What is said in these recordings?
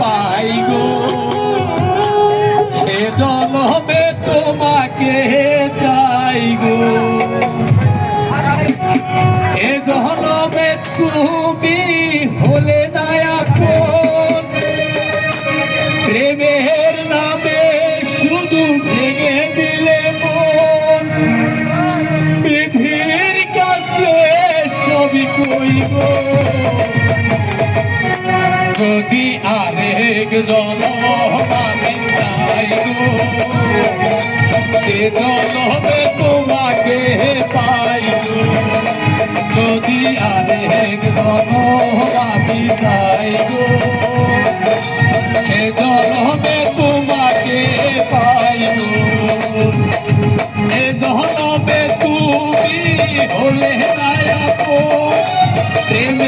পাই গো। সে জন্মে তোমাকে চাই গো। এ জন্মে তুমি সে জনবে তোমাকে পাই যদি আরেক জন আমি পাই সে জনবে তোমাকে পাই এ জনবে তুমি হলে প্রেমে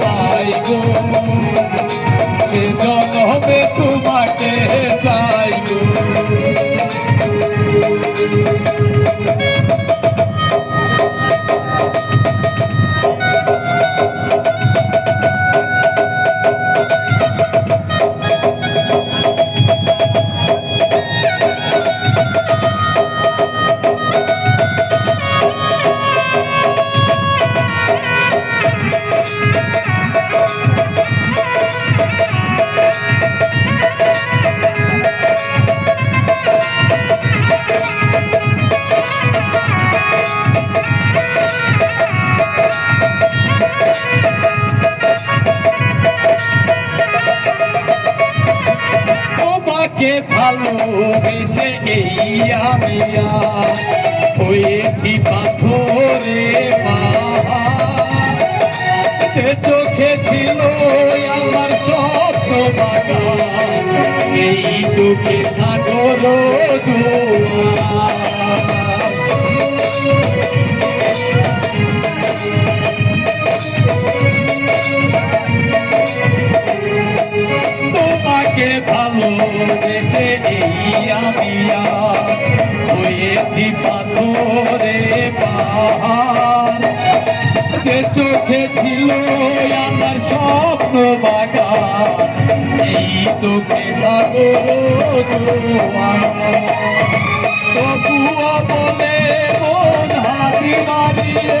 পাই গো বেশে গেইয়া মেয়া হয়েছি পাথরে চোখে ছিল আমার স্বপ্ন বাগান এই চোখে সাগর জোয়া রে পাহাড়। যে চোখে ছিল আমার স্বপ্ন বাগান, এই তোকে সাগর তবুয়া বলে মন হাতি মারিয়ে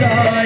চাই